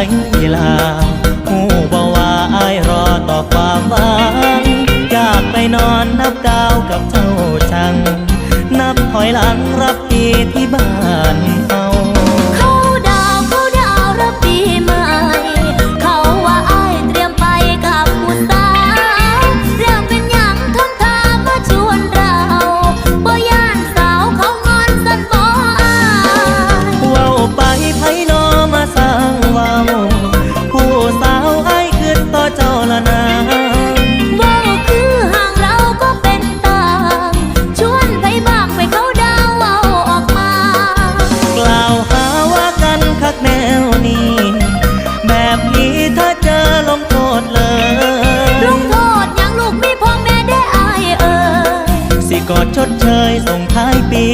ายกีฬาหูบาว่าอายรอต่อความหวังอยากไปนอนนับดาวกับเจ้าจัง นับถอยหลังรับปีที่บ้านเอา กอดชดเชยส่งท้ายปี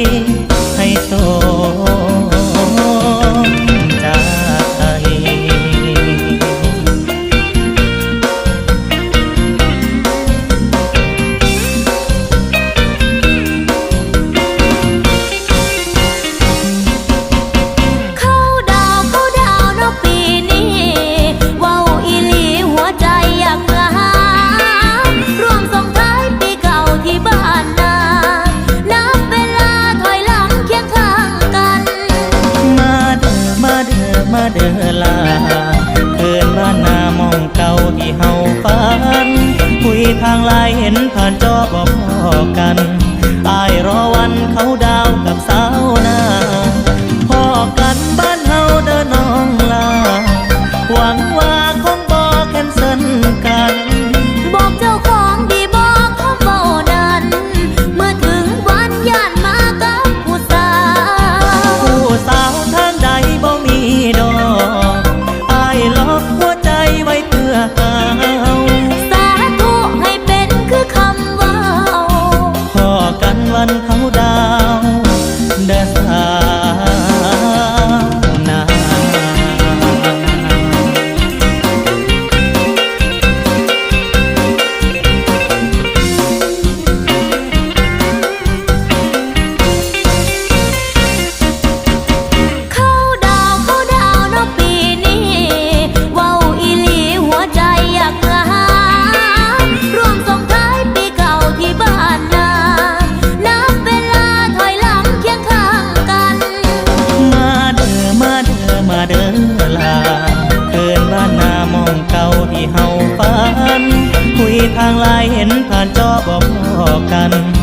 เขาดาวางลายเห็นผ่านจอบอกกัน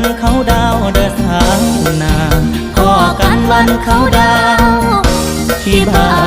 วันเขาดาวเดือดสาวนาพอกันวันเขาดาวที่บ้าน